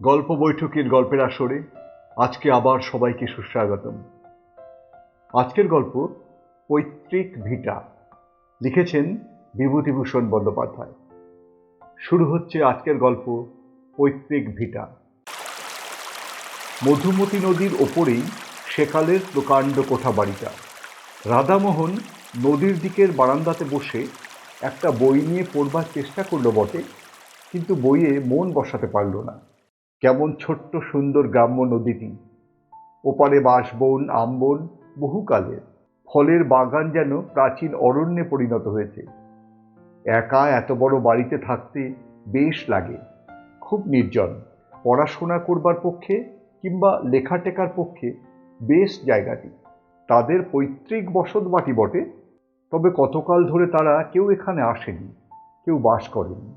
গল্প বৈঠকের গল্পের আসরে আজকে আবার সবাইকে সুস্বাগতম। আজকের গল্প পৈতৃক ভিটা, লিখেছেন বিভূতিভূষণ বন্দ্যোপাধ্যায়। শুরু হচ্ছে আজকের গল্প পৈতৃক ভিটা। মধুমতি নদীর ওপরেই সেকালের প্রকাণ্ড কোঠা বাড়িটা। রাধামোহন নদীর দিকের বারান্দাতে বসে একটা বই নিয়ে পড়বার চেষ্টা করল বটে, কিন্তু বইয়ে মন বসাতে পারল না। কেমন ছোট্ট সুন্দর গ্রাম্য নদীটি। ওপারে বাঁশবন, আমবন, বহুকালের। ফলের বাগান যেন প্রাচীন অরণ্যে পরিণত হয়েছে। একা এত বড় বাড়িতে থাকতে বেশ লাগে। খুব নির্জন। পড়াশোনা করবার পক্ষে কিংবা লেখা টেকার পক্ষে বেশ জায়গাটি। তাদের পৈতৃক বসত বাটি বটে। তবে কতকাল ধরে তারা কেউ এখানে আসেনি, কেউ বাস করেনি।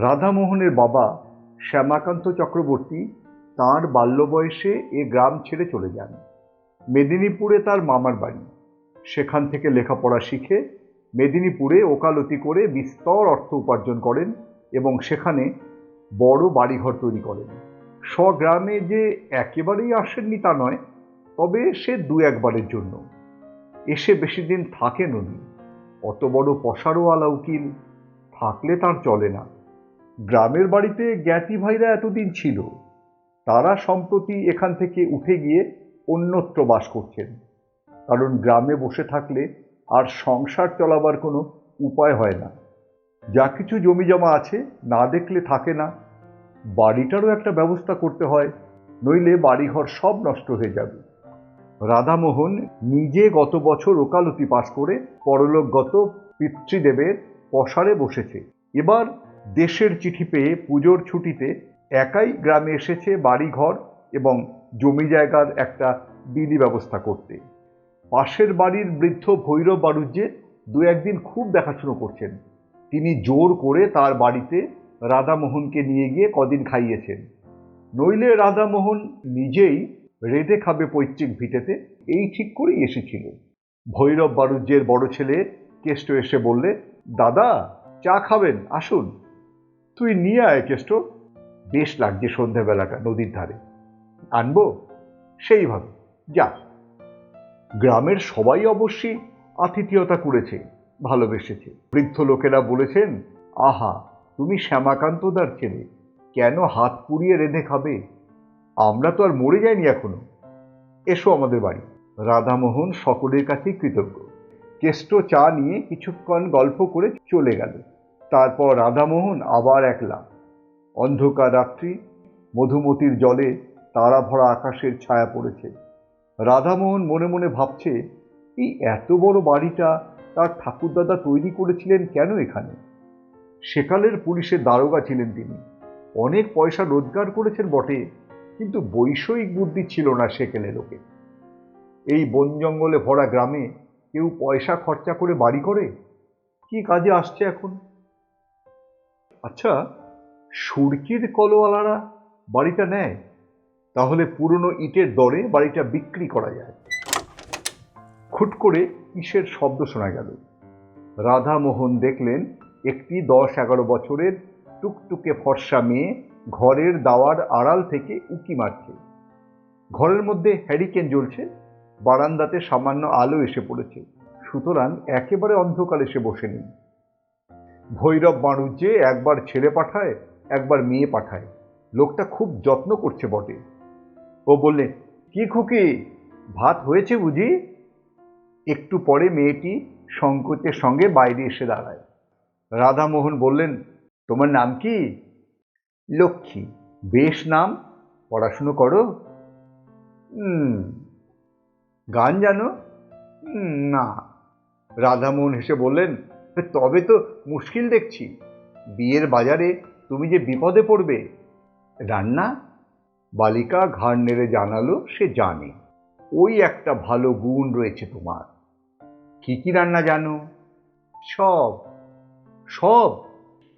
রাধামোহনের বাবা শ্যামাকান্ত চক্রবর্তী তাঁর বাল্য বয়সে এ গ্রাম ছেড়ে চলে যান। মেদিনীপুরে তার মামার বাড়ি। সেখান থেকে লেখাপড়া শিখে মেদিনীপুরে ওকালতি করে বিস্তর অর্থ উপার্জন করেন এবং সেখানে বড় বাড়িঘর তৈরি করেন। স্বগ্রামে যে একেবারেই আসেননি তা নয়, তবে সে দু একবারের জন্য। এসে বেশি দিন থাকেন উনি। অত বড় পশারোয়ালা উকিল থাকলে তার চলে না। গ্রামের বাড়িতে জ্ঞাতি ভাইরা এতদিন ছিল, তারা সম্প্রতি এখান থেকে উঠে গিয়ে অন্যত্র বাস করছেন। কারণ গ্রামে বসে থাকলে আর সংসার চলাবার কোনো উপায় হয় না। যা কিছু জমি জমা আছে, না দেখলে থাকে না। বাড়িটারও একটা ব্যবস্থা করতে হয়, নইলে বাড়িঘর সব নষ্ট হয়ে যাবে। রাধামোহন নিজে গত বছর ওকালতি পাশ করে পরলোকগত পিতৃদেবের পসারে বসেছে। এবার দেশের চিঠি পেয়ে পুজোর ছুটিতে একাই গ্রামে এসেছে বাড়িঘর এবং জমি জায়গার একটা বিলি ব্যবস্থা করতে। পাশের বাড়ির বৃদ্ধ ভৈরব বাড়ুজ্যে দু একদিন খুব দেখাশুনো করছেন। তিনি জোর করে তার বাড়িতে রাধামোহনকে নিয়ে গিয়ে কদিন খাইয়েছেন। নইলে রাধামোহন নিজেই রেঁধে খাবে পৈতৃক ভিটেতে, এই ঠিক করেই এসেছিল। ভৈরব বাড়ুজ্যের বড় ছেলে কেষ্ট এসে বললে, দাদা, চা খাবেন, আসুন। তুই নিয়ে আয় কেষ্ট। বেশ লাগছে সন্ধ্যাবেলাটা নদীর ধারে। আনব? সেইভাবে, যা। গ্রামের সবাই অবশ্যই আতিথেয়তা করেছে, ভালোবেসেছে। বৃদ্ধ লোকেরা বলেছেন, আহা, তুমি শ্যামাকান্তদার ছেলে, কেন হাত পুড়িয়ে রেঁধে খাবে? আমরা তো আর মরে যাইনি এখনও। এসো আমাদের বাড়ি। রাধামোহন সকলের কাছেই কৃতজ্ঞ। কেষ্ট চা নিয়ে কিছুক্ষণ গল্প করে চলে গেল। তারপর রাধামোহন আবার একলা। অন্ধকার রাত্রি, মধুমতির জলে তারা ভরা আকাশের ছায়া পড়েছে। রাধামোহন মনে মনে ভাবছে, এই এত বড় বাড়িটা তার ঠাকুরদাদা তৈরি করেছিলেন কেন এখানে? সেকালের পুলিশের দারোগা ছিলেন তিনি। অনেক পয়সা রোজগার করেছেন বটে, কিন্তু বৈষয়িক বুদ্ধি ছিল না সেকেলে লোকে। এই বন জঙ্গলে ভরা গ্রামে কেউ পয়সা খরচা করে বাড়ি করে? কি কাজে আসছে এখন? আচ্ছা সুরকির কলওয়ালারা বাড়িটা নেয়? তাহলে পুরনো ইটের দরে বাড়িটা বিক্রি করা যায়। খুট করে কিসের শব্দ শোনা গেল? রাধামোহন দেখলেন একটি দশ এগারো বছরের টুকটুকে ফর্সা মেয়ে ঘরের দাওয়ার আড়াল থেকে উকি মারছে। ঘরের মধ্যে হ্যারিকেন জ্বলছে, বারান্দাতে সামান্য আলো এসে পড়েছে। সুতরাং একেবারে অন্ধকার এসে বসে নেই ভৈরব বাণুজ্যে একবার ছেলে পাঠায়, একবার মেয়ে পাঠায়। লোকটা খুব যত্ন করছে বটে। ও বললে, কি খুকি, ভাত হয়েছে বুঝি? একটু পরে মেয়েটি সংকোচের সঙ্গে বাইরে এসে দাঁড়ায়। রাধামোহন বললেন, তোমার নাম কি? লক্ষ্মী। বেশ নাম, পড়াশুনো করো? গান জানো? না। রাধামোহন হেসে বললেন তবে তো মুশকিল দেখছি। বিয়ের বাজারে তুমি যে বিপদে পড়বে, রান্না? বালিকা ঘাড় নেড়ে জানালো, সে জানে। ওই একটা ভালো গুণ রয়েছে তোমার। কি কি রান্না জানো? সব। সব?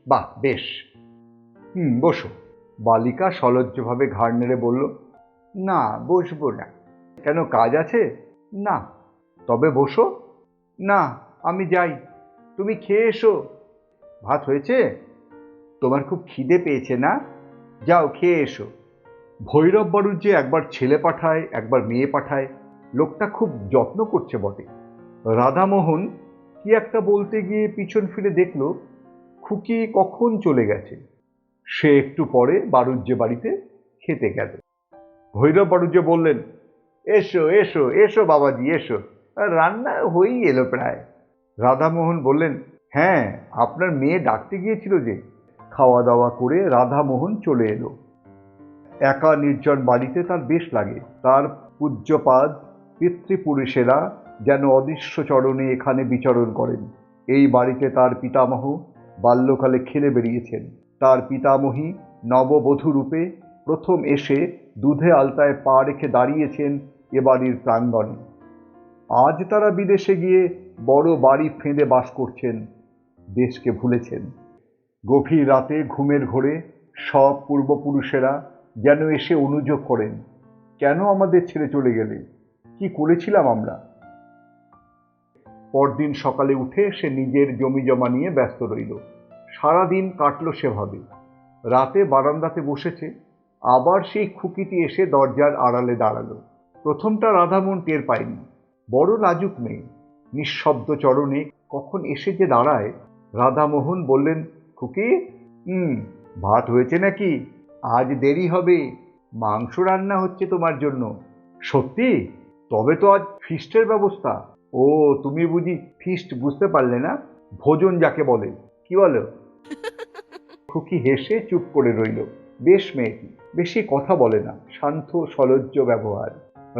বাহ, বেশ। হুম, বসো। বালিকা সলজ্জভাবে ঘাড় নেড়ে বলল, না, বসবো না। কেন কাজ আছে? না। তবে বসো। না, আমি যাই। তুমি খেয়ে এসো। ভাত হয়েছে? তোমার খুব খিদে পেয়েছে না? যাও, খেয়ে এসো। ভৈরব বাড়ুর যে একবার ছেলে পাঠায়, একবার মেয়ে পাঠায়, লোকটা খুব যত্ন করছে বটে। রাধামোহন কি একটা বলতে গিয়ে পিছন ফিরে দেখল, খুকি কখন চলে গেছে? সে একটু পরে বাড়ুজ্যে বাড়িতে খেতে গেল। ভৈরব বাড়ুজ্যে বললেন, এসো এসো এসো বাবাজি, এসো। রান্না হয়েই এলো প্রায়। রাধামোহন বললেন হ্যাঁ আপনার মেয়ে ডাকতে গিয়েছিল যে। খাওয়া দাওয়া করে রাধামোহন চলে এলো। একা নির্জন বাড়িতে তার বেশ লাগে। তার পূজ্যপাদ, পিতৃপুরুষেরা যেন অদৃশ্য চরণে এখানে বিচরণ করেন। এই বাড়িতে তার পিতামহ বাল্যকালে খেলে বেরিয়েছেন। তার পিতামহী নববধূ রূপে প্রথম এসে দুধে আলতায় পা রেখে দাঁড়িয়েছেন এ বাড়ির প্রাঙ্গণে। আজ তারা বিদেশে গিয়ে বড় বাড়ি ফেঁদে বাস করছেন, দেশকে ভুলেছেন। গভীর রাতে ঘুমের ঘোরে সব পূর্বপুরুষেরা যেন এসে অনুযোগ করেন, কেন আমাদের ছেড়ে চলে গেলে? কি করেছিলাম আমরা? পরদিন সকালে উঠে সে নিজের জমি জমা নিয়ে ব্যস্ত রইল। সারাদিন কাটল সেভাবে। রাতে বারান্দাতে বসেছে, আবার সেই খুকিটি এসে দরজার আড়ালে দাঁড়াল। প্রথমটা রাধামন টের পায়নি। বড় লাজুক মেয়ে। নিঃশব্দ চরণে কখন এসে যে দাঁড়ায়? রাধামোহন বললেন খুকি হুম ভাত হয়েছে নাকি? আজ দেরি হবে। মাংস রান্না হচ্ছে তোমার জন্য। সত্যি? তবে তো আজ ফিস্টের ব্যবস্থা। ও তুমি বুঝি ফিস্ট বুঝতে পারলে না? ভোজন যাকে বলে। কি বলো? খুকি হেসে চুপ করে রইল। বেশ মেয়েটি বেশি কথা বলে না শান্ত সলজ্জ ব্যবহার।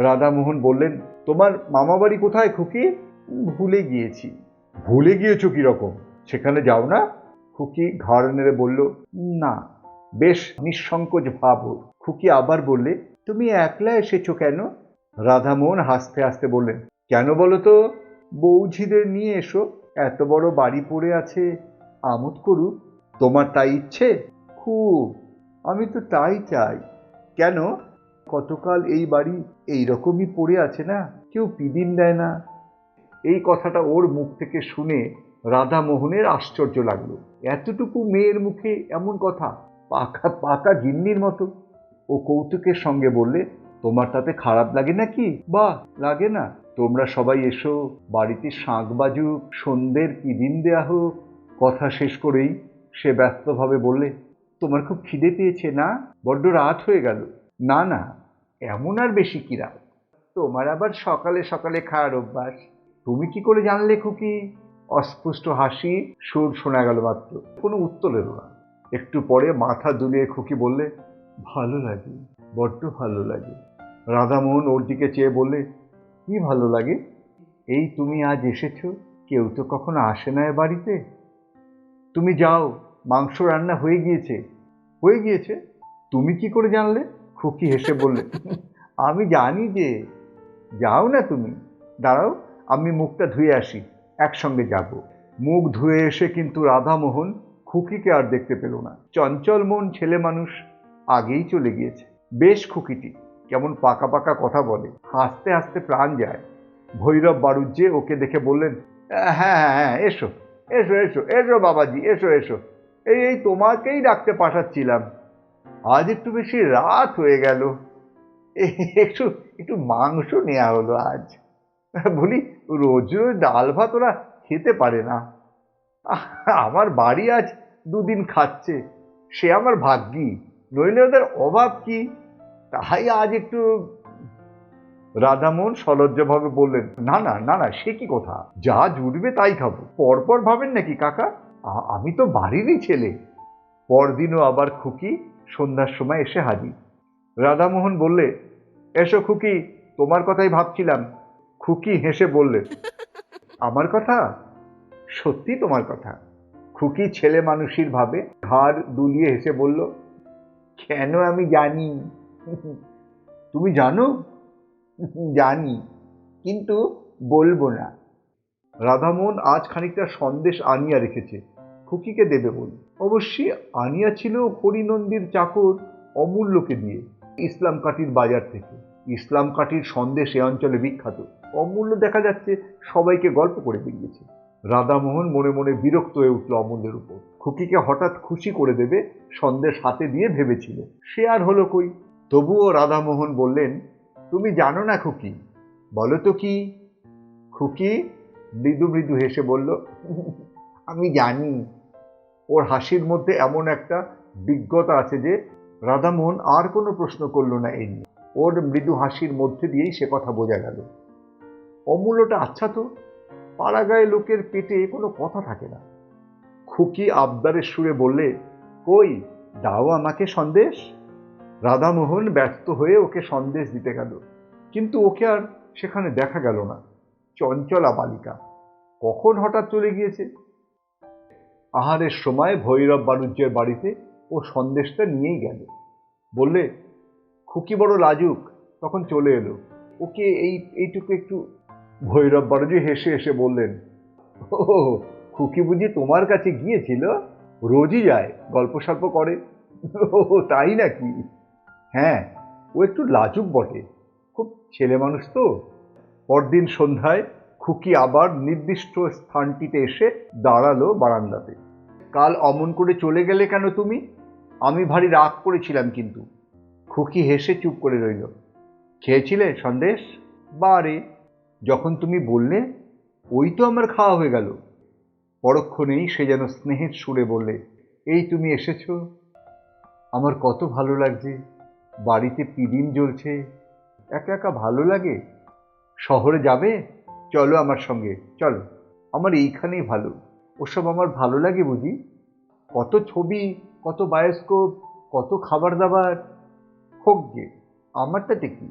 রাধামোহন বললেন তোমার মামাবাড়ি কোথায় খুকি? ভুলে গিয়েছি। ভুলে গিয়েছো কীরকম? সেখানে যাও না? খুকি ঘাড় নেড়ে বলল, না। বেশ, নিঃসংকোচ ভাব খুকি আবার বললে, তুমি একলা এসেছ কেন? রাধামোহন হাসতে হাসতে বললেন, কেন বলো তো? বৌঝিদের নিয়ে এসো। এত বড় বাড়ি পড়ে আছে। আমোদ করুক। তোমার তাই ইচ্ছে? খুব। আমি তো তাই চাই। কেন? কতকাল এই বাড়ি এই রকমই পড়ে আছে না? কেউ পিদিন দেয় না। এই কথাটা ওর মুখ থেকে শুনে রাধামোহনের আশ্চর্য লাগল। এতটুকু মেয়ের মুখে এমন কথা? পাকা পাকা গিন্নির মতো। ও কৌতুকের সঙ্গে বললে, তোমার তাতে খারাপ লাগে নাকি? বা লাগে না। তোমরা সবাই এসো, বাড়িতে শাঁখ বাজুক, সন্ধ্যের কি দিন দেয়া হোক। কথা শেষ করেই সে ব্যস্তভাবে বললে, তোমার খুব খিদে পেয়েছে না? বড্ড রাত হয়ে গেল। না না, এমন আর বেশি কি রাত? তোমার আবার সকালে সকালে খাওয়ার অভ্যাস। তুমি কি করে জানলে খুকি? অস্পষ্ট হাসি, সুর শোনা গেল মাত্র। কোনো উত্তর এলো না। একটু পরে মাথা দুলিয়ে খুকি বললে, ভালো লাগে, বড্ড ভালো লাগে। রাধামোহন ওর দিকে চেয়ে বললে, কি ভালো লাগে? এই তুমি আজ এসেছ, কেউ তো কখনো আসে না এ বাড়িতে। তুমি যাও, মাংস রান্না হয়ে গিয়েছে। হয়ে গিয়েছে? তুমি কি করে জানলে? খুকি হেসে বললে, আমি জানি যে, যাও না তুমি। দাঁড়াও। আমি মুখটা ধুয়ে আসি, একসঙ্গে যাব। মুখ ধুয়ে এসে কিন্তু রাধামোহন খুকিকে আর দেখতে পেল না। চঞ্চল মন ছেলে মানুষ আগেই চলে গিয়েছে। বেশ খুকিটি, কেমন পাকা পাকা কথা বলে, হাসতে হাসতে প্রাণ যায়। ভৈরব বাড়ুজ্যে ওকে দেখে বললেন হ্যাঁ হ্যাঁ হ্যাঁ এসো এসো এসো এসো বাবাজি, এসো এসো। এই এই তোমাকেই ডাকতে পাঠাচ্ছিলাম। আজ একটু বেশি রাত হয়ে গেল। একটু একটু মাংস নেওয়া হলো আজ। বলি রোজ রোজ ডাল ভাত ওরা খেতে পারে না। আমার বাড়ি আজ দুদিন খাচ্ছে, সে আমার ভাগ্যি, নইলে ওদের অভাব কি? তাই আজ একটু রাধামোহন সলজ্জভাবে বললেন, না না না না, সে কি কথা? যা জুটবে তাই খাব। পরপর ভাবেন নাকি কাকা? আমি তো বাড়িরই ছেলে। পরদিনও আবার খুকি সন্ধ্যার সময় এসে হাজির। রাধামোহন বললে, এসো খুকি, তোমার কথাই ভাবছিলাম। খুকি হেসে বললে, আমার কথা? সত্যি তোমার কথা? খুকি ছেলে মানুষের ভাবে ঘাড় দুলিয়ে হেসে বলল, কেন আমি জানি? তুমি জানো? জানি, কিন্তু বলব না। রাধামোহন আজ খানিকটা সন্দেশ আনিয়া রেখেছে। খুকিকে দেবে বল। অবশ্যই আনিয়া ছিল হরিনন্দীর চাকর অমূল্যকে দিয়ে ইসলাম কাঠির বাজার থেকে। ইসলাম কাঠির সন্দেশ এ অঞ্চলে বিখ্যাত। অমূল্য দেখা যাচ্ছে সবাইকে গল্প করে বেরিয়েছে। রাধামোহন মনে মনে বিরক্ত হয়ে উঠল অমূল্যের উপর। খুকিকে হঠাৎ খুশি করে দেবে সন্দেশ হাতে দিয়ে ভেবেছিল। সে আর হলো কই? তবুও রাধামোহন বললেন, তুমি জানো না খুকি? বলো তো কি? খুকি মৃদু মৃদু হেসে বলল, আমি জানি। ওর হাসির মধ্যে এমন একটা বিজ্ঞতা আছে যে, রাধামোহন আর কোনো প্রশ্ন করল না এই নিয়ে। ওর মৃদু হাসির মধ্যে দিয়েই সে কথা বোঝা গেল। অমূল্যটা আচ্ছা তো? পাড়াগায়ে লোকের পেটে কোনো কথা থাকে না। খুকি আবদারের সুরে বললে, কই, দাও আমাকে সন্দেশ? রাধামোহন ব্যস্ত হয়ে ওকে সন্দেশ দিতে গেল। কিন্তু ওকে আর সেখানে দেখা গেল না। চঞ্চলা বালিকা, কখন হঠাৎ চলে গিয়েছে? আহারের সময় ভৈরব বাণিজ্যের বাড়িতে ও সন্দেশটা নিয়েই গেল। বললে খুকি বড় লাজুক, তখন চলে এলো। ওকে এই, এইটুকু একটু ভৈরব বাণিজ্য হেসে হেসে বললেন ও খুকি বুঝি তোমার কাছে গিয়েছিল? রোজই যায়, গল্প সল্প করে? ও তাই নাকি? হ্যাঁ ও একটু লাজুক বটে, খুব ছেলে মানুষ তো। পরদিন সন্ধ্যায় খুকি আবার নির্দিষ্ট স্থানটিতে এসে দাঁড়াল বারান্দাতে। কাল অমন করে চলে গেলে কেন তুমি? আমি ভারী রাগ করেছিলাম কিন্তু। খুকি হেসে চুপ করে রইল। খেয়েছিলে সন্দেশ? বারে যখন তুমি বললে, ওই তো আমার খাওয়া হয়ে গেল। পরক্ষণেই সে যেন স্নেহের সুরে বললে, এই তুমি এসেছ? আমার কত ভালো লাগছে। বাড়িতে পিদিম জ্বলছে। একা একা ভালো লাগে? শহরে যাবে? চলো আমার সঙ্গে, চলো। আমার এইখানেই ভালো। ওসব আমার ভালো লাগে বুঝি? কত ছবি, কত বায়োস্কোপ, কত খাবার দাবার হোক গে আমারটাতে কি?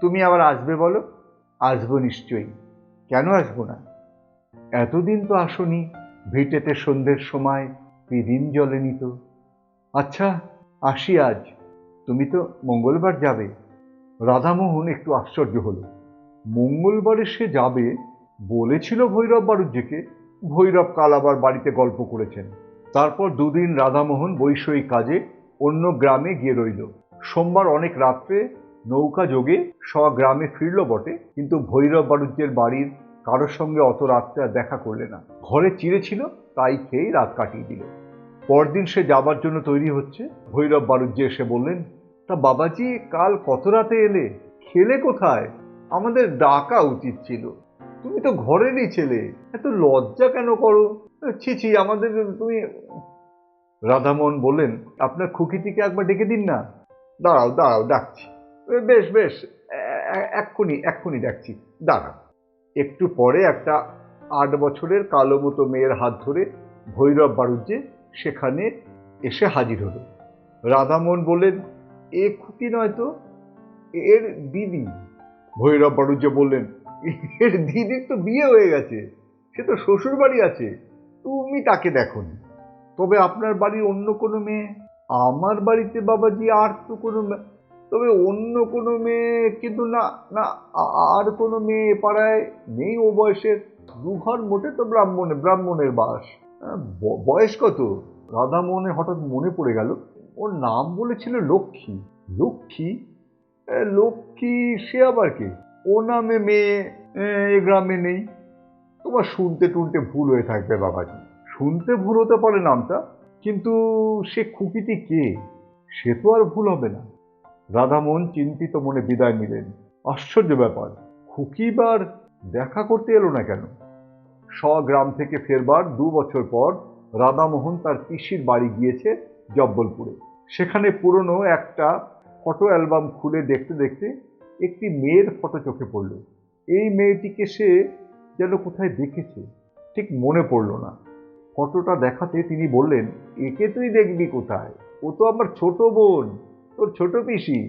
তুমি আবার আসবে বলো? আসব নিশ্চয়ই। কেন আসব না? এতদিন তো আসনি, ভিটেতে সন্ধ্যের সময় পিদিম জলে নিত। আচ্ছা আসি আজ। তুমি তো মঙ্গলবার যাবে। রাধামোহন একটু আশ্চর্য হলো। মঙ্গলবারে সে যাবে বলেছিল ভৈরব বাণিজ্যকে ভৈরব কাল আবার বাড়িতে গল্প করেছেন। তারপর দুদিন রাধামোহন বৈষয়িক কাজে অন্য গ্রামে গিয়ে রইল। সোমবার অনেক রাত্রে নৌকা যোগে স্বগ্রামে ফিরল বটে, কিন্তু ভৈরব বাণিজ্যের বাড়ির কারোর সঙ্গে অত রাত্রে দেখা করলে না। ঘরে চিড়ে ছিল, তাই খেয়েই রাত কাটিয়ে দিল। পরদিন সে যাবার জন্য তৈরি হচ্ছে। ভৈরব বাণিজ্য এসে বললেন, তা বাবাজি, কাল কত রাতে এলে? খেলে কোথায়? আমাদের ডাকা উচিত ছিল। তুমি তো ঘরেরই ছেলে, এত লজ্জা কেন করো? ছি ছি, আমাদের তুমি রাধামোহন বললেন, আপনার খুকিটিকে একবার ডেকে দিন না। দাঁড়াও দাঁড়াও, ডাকছি। বেশ বেশ এক্ষুনি এক্ষুনি ডাকছি। দাঁড়াও। একটু পরে একটা আট বছরের কালো মতো মেয়ের হাত ধরে ভৈরব বাড়ুজ্যে সেখানে এসে হাজির হলো। রাধামোহন বললেন, এ খুকি নয় তো? এর দিদি? ভৈরব বাড়ুজ্য বললেন, এর দিদির তো বিয়ে হয়ে গেছে। সে তো শ্বশুর বাড়ি আছে। তুমি তাকে দেখনি। তবে আপনার বাড়ির অন্য কোনো মেয়ে আমার বাড়িতে বাবাজি আর তো কোনো তবে অন্য কোনো মেয়ে কিন্তু না না আর কোনো মেয়ে পাড়ায় নেই ও বয়সের। দুঘর মোটে তো ব্রাহ্মণে, ব্রাহ্মণের বাস। ব- বয়স কত? রাধামোহনের হঠাৎ মনে পড়ে গেল, ওর নাম বলেছিল লক্ষ্মী। লক্ষ্মী? লক্ষ্মী সে আবার কে? ও নামে মেয়ে এ গ্রামে নেই। তোমার শুনতে টুনতে ভুল হয়ে থাকবে বাবাজি। শুনতে ভুল হতে পারে নামটা। কিন্তু সে খুকিটি কে? সে তো আর ভুল হবে না। রাধামোহন চিন্তিত মনে বিদায় নিলেন। আশ্চর্য ব্যাপার খুকিবার দেখা করতে এলো না কেন? স্বগ্রাম থেকে ফেরবার দু বছর পর রাধামোহন তার পিসির বাড়ি গিয়েছে জব্বলপুরে। সেখানে পুরনো একটা ফটো অ্যালবাম খুলে দেখতে দেখতে একটি মেয়ের ফটো চোখে পড়ল। এই মেয়েটিকে সে যেন কোথায় দেখেছে, ঠিক মনে পড়ল না। ফটোটা দেখাতে তিনি বললেন, একে তুই দেখবি কোথায়? ও তো আমার ছোট বোন, তোর ছোট পিসি।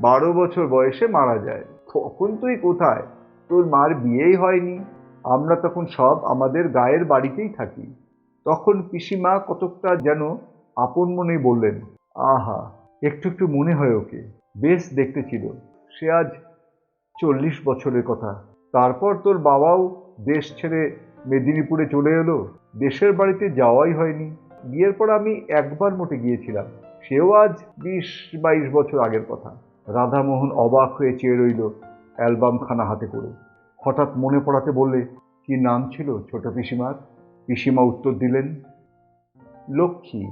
বারো বছর বয়সে মারা যায়। তখন তুই কোথায়? তোর মার বিয়েই হয়নি। আমরা তখন সব আমাদের গায়ের বাড়িতেই থাকি। তখন পিসিমা কতকটা যেন আপন মনেই বললেন, আহা, একটু একটু মনে হয় ওকে। বেশ দেখতে ছিল। সে আজ চল্লিশ বছরের কথা। তারপর তোর বাবাও দেশ ছেড়ে মেদিনীপুরে চলে এলো। দেশের বাড়িতে যাওয়াই হয়নি। বিয়ের পর আমি একবার মোটে গিয়েছিলাম। সেও আজ বিশ, বাইশ বছর আগের কথা। রাধামোহন অবাক হয়ে চেয়ে রইল অ্যালবামখানা হাতে করে। হঠাৎ মনে পড়াতে বললে, কি নাম ছিল ছোট পিসিমার? পিসিমা উত্তর দিলেন, লক্ষ্মী।